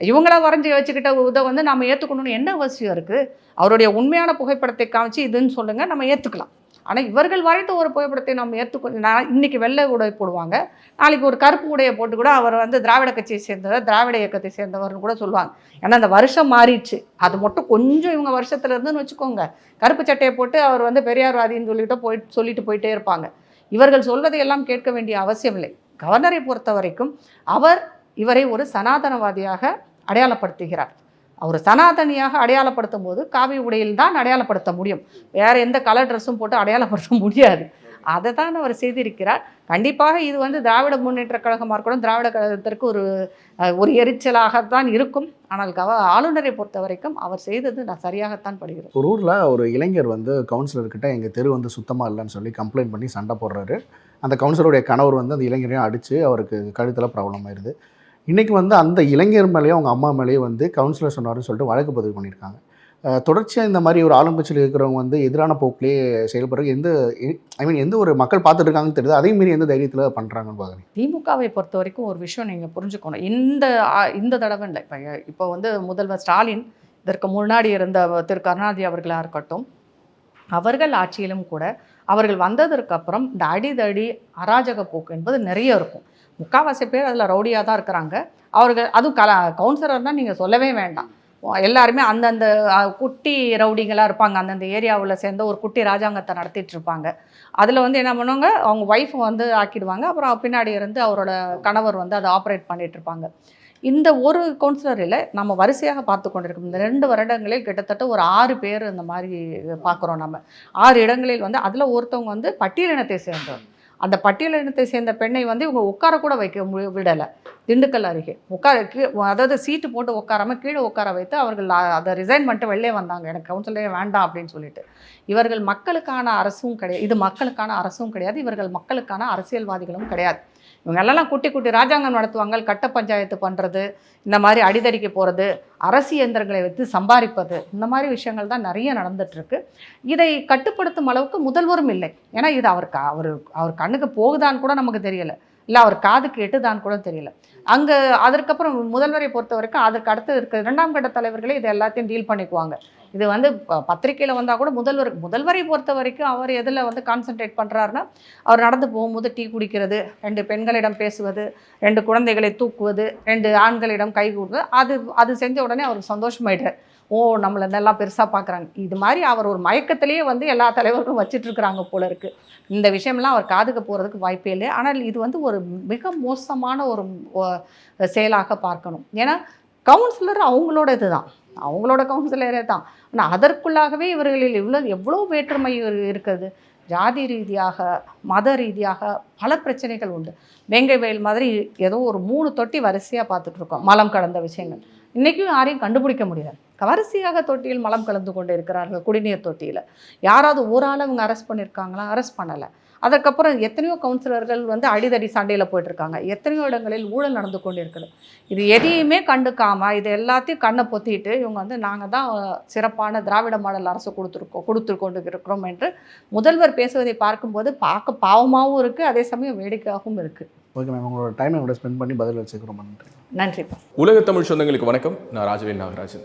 இவங்களா வரைஞ்சி வச்சுக்கிட்ட இதை வந்து நம்ம ஏற்றுக்கணும்னு என்ன அவசியம் இருக்குது அவருடைய உண்மையான புகைப்படத்தை காமிச்சு இதுன்னு சொல்லுங்கள் நம்ம ஏற்றுக்கலாம் ஆனால் இவர்கள் வரைந்த ஒரு புகைப்படத்தை நம்ம ஏற்றுக்கொ நான் இன்னைக்கு வெள்ளை உடை போடுவாங்க. நாளைக்கு ஒரு கருப்பு உடையை போட்டு கூட அவர் வந்து திராவிட கட்சியை சேர்ந்தவர் திராவிட இயக்கத்தை சேர்ந்தவர்னு கூட சொல்லுவாங்க. ஏன்னா அந்த வருஷம் மாறிடுச்சு. அது மட்டும் கொஞ்சம் இவங்க வருஷத்துல இருந்துன்னு வச்சுக்கோங்க. கருப்பு சட்டையை போட்டு அவர் வந்து பெரியார்வாதின்னு சொல்லிட்டு போயிட்டு சொல்லிட்டு போயிட்டே இருப்பாங்க. இவர்கள் சொல்வதை எல்லாம் கேட்க வேண்டிய அவசியம் இல்லை. கவர்னரை பொறுத்த வரைக்கும் அவர் இவரை ஒரு சனாதனவாதியாக அடையாளப்படுத்துகிறார். அவர் சனாதனியாக அடையாளப்படுத்தும் போது காவி உடையில் தான் அடையாளப்படுத்த முடியும். வேறு எந்த கலர் ட்ரெஸ்ஸும் போட்டு அடையாளப்படுத்த முடியாது. அதை தான் அவர் செய்திருக்கிறார். கண்டிப்பாக இது வந்து திராவிட முன்னேற்ற கழகமாக இருக்கணும் திராவிட கழகத்திற்கு ஒரு ஒரு எரிச்சலாகத்தான் இருக்கும். ஆனால் கவ ஆளுநரை பொறுத்த வரைக்கும் அவர் செய்தது நான் சரியாகத்தான் படுகிறேன் ஒரு ஊரில் ஒரு இளைஞர் வந்து கவுன்சிலர்கிட்ட எங்கள் தெரு வந்து சுத்தமாக இல்லைன்னு சொல்லி கம்ப்ளைண்ட் பண்ணி சண்டை போடுறாரு. அந்த கவுன்சிலருடைய கணவர் வந்து அந்த இளைஞரையும் அடித்து அவருக்கு கழுத்தில் ப்ராப்ளம் ஆயிடுது. இன்றைக்கி வந்து அந்த இளைஞர் மேலேயும் அவங்க அம்மா மேலேயும் வந்து கவுன்சிலர் சொன்னார்னு சொல்லிட்டு வழக்கு பதிவு பண்ணியிருக்காங்க. தொடர்ச்சியாக இந்த மாதிரி ஒரு ஆளுங்கட்சியில் இருக்கிறவங்க வந்து எதிரான போக்கிலே செயல்படுறது எந்த ஐ மீன் எந்த ஒரு மக்கள் பார்த்துட்டு இருக்காங்கன்னு தெரியுது. அதே மீறி எந்த தைரியத்தில் பண்ணுறாங்கன்னு பார்க்குறேன் திமுகவை பொறுத்த வரைக்கும் ஒரு விஷயம் நீங்கள் புரிஞ்சுக்கணும். இந்த இந்த தடவை இல்லை. இப்போ இப்போ வந்து முதல்வர் ஸ்டாலின் இதற்கு முன்னாடி இருந்த திரு கருணாநிதி அவர்களாக இருக்கட்டும் அவர்கள் ஆட்சியிலும் கூட அவர்கள் வந்ததற்கு அப்புறம் இந்த அடிதடி அராஜக போக்கு என்பது நிறைய இருக்கும். முக்கால்வாசி பேர் அதில் ரவுடியாக தான் இருக்கிறாங்க. அவர்கள் அதுவும் கல கவுன்சிலர்னால் நீங்கள் சொல்லவே வேண்டாம். எல்லாருமே அந்தந்த குட்டி ரவுடிங்களாக இருப்பாங்க. அந்தந்த ஏரியாவில் சேர்ந்த ஒரு குட்டி ராஜாங்கத்தை நடத்திட்டு இருப்பாங்க. அதில் வந்து என்ன பண்ணுவாங்க? அவங்க ஒய்ஃப் வந்து ஆக்கிடுவாங்க. அப்புறம் பின்னாடி இருந்து அவரோட கணவர் வந்து அதை ஆப்ரேட் பண்ணிட்டு இருப்பாங்க. இந்த ஒரு கவுன்சிலரில் நம்ம வரிசையாக பார்த்து கொண்டிருக்கோம். இந்த ரெண்டு வருடங்களில் கிட்டத்தட்ட ஒரு ஆறு பேர் இந்த மாதிரி பார்க்குறோம் நம்ம. ஆறு இடங்களில் வந்து அதில் ஒருத்தவங்க வந்து பட்டியலினத்தை சேர்ந்தவர். அந்த பட்டியலினத்தை சேர்ந்த பெண்ணை வந்து இவங்க உட்கார கூட வைக்க விடலை. திண்டுக்கல் அருகே. உட்கார அதாவது சீட்டு போட்டு உட்காராம கீழே உட்கார வைத்து அவர்கள் அதை ரிசைன் பண்ணிட்டு வெளியே வந்தாங்க. எனக்கு கவுன்சிலே வேண்டாம் அப்படின்னு சொல்லிட்டு. இவர்கள் மக்களுக்கான அரசும் கிடையாது. இது மக்களுக்கான அரசும் கிடையாது. இவர்கள் மக்களுக்கான அரசியல்வாதிகளும் கிடையாது. இவங்களெல்லாம் குட்டி குட்டி ராஜாங்கம் நடத்துவாங்க கட்ட பஞ்சாயத்து பண்ணுறது இந்த மாதிரி அடிதடிக்க போகிறது அரசு இயந்திரங்களை வைத்து சம்பாதிப்பது இந்த மாதிரி விஷயங்கள் தான் நிறைய நடந்துகிட்ருக்கு இதை கட்டுப்படுத்தும் அளவுக்கு முதல்வரும் இல்லை. ஏன்னா இது அவருக்கு அவர் அவர் கண்ணுக்கு போகுதான்னு கூட நமக்கு தெரியலை. இல்லை அவர் காதுக்கு எட்டுதான்னு கூட தெரியல. அங்கே அதற்கப்புறம் முதல்வரை பொறுத்த வரைக்கும் அதற்கு அடுத்து இருக்க இரண்டாம் கட்ட தலைவர்களே இது எல்லாத்தையும் டீல் பண்ணிக்குவாங்க. இது வந்து பத்திரிக்கையில் வந்தால் கூட முதல்வர் முதல்வரை பொறுத்த வரைக்கும் அவர் எதில் வந்து கான்சென்ட்ரேட் பண்ணுறாருன்னா அவர் நடந்து போகும்போது டீ குடிக்கிறது ரெண்டு பெண்களிடம் பேசுவது ரெண்டு குழந்தைகளை தூக்குவது ரெண்டு ஆண்களிடம் கை கொடுவது அது அது செஞ்ச உடனே அவருக்கு சந்தோஷமாயிட்டார் ஓ நம்மளை நல்லா பெருசாக பார்க்குறாங்க இது மாதிரி அவர் ஒரு மயக்கத்திலேயே வந்து எல்லா தலைவர்களும் வச்சிட்ருக்குறாங்க போல இருக்குது இந்த விஷயம்லாம் அவர் காதுக்கு போகிறதுக்கு வாய்ப்பே இல்லை. ஆனால் இது வந்து ஒரு மிக மோசமான ஒரு செயலாக பார்க்கணும். ஏன்னா கவுன்சிலர் அவங்களோட இது தான். அவங்களோட கவுன்சிலரே தான். ஆனால் அதற்குள்ளாகவே இவர்களில் இவ்வளோ எவ்வளோ வேற்றுமை இருக்குது ஜாதி ரீதியாக மத ரீதியாக பல பிரச்சனைகள் உண்டு. வேங்கை வயல் மாதிரி ஏதோ ஒரு மூணு தொட்டி வரிசையாக பார்த்துட்ருக்கோம். மலம் கடந்த விஷயங்கள். இன்றைக்கும் யாரையும் கண்டுபிடிக்க முடியல வரிசையாக தொட்டியில் மலம் கலந்து கொண்டு இருக்கிறார்கள் குடிநீர் தொட்டியில். யாராவது ஒரு ஆள் அவங்க அரெஸ்ட் பண்ணியிருக்காங்களா அரெஸ்ட் பண்ணலை. அதற்கப்புறம் எத்தனையோ கவுன்சிலர்கள் வந்து அடிதடி சண்டையில் போயிட்டுருக்காங்க. எத்தனையோ இடங்களில் ஊழல் நடந்து கொண்டு இருக்குது இது எதையுமே கண்டுக்காம இது எல்லாத்தையும் கண்ணை பொத்திட்டு இவங்க வந்து நாங்கள் தான் சிறப்பான திராவிட மாடல் அரசு கொடுத்துருக்கோம் கொடுத்து கொண்டு இருக்கிறோம் என்று முதல்வர் பேசுவதை பார்க்கும்போது பார்க்க பாவமாகவும் இருக்குது அதே சமயம் வேடிக்கையாகவும் இருக்குது ஓகே மேம் உங்களோட டைமை கூட ஸ்பெண்ட் பண்ணி பதில் வச்சுக்க ரொம்ப நன்றி. நன்றிப்பா. உலக தமிழ் சொந்தங்களுக்கு வணக்கம். நான் ராஜவேல் நாகராஜன்.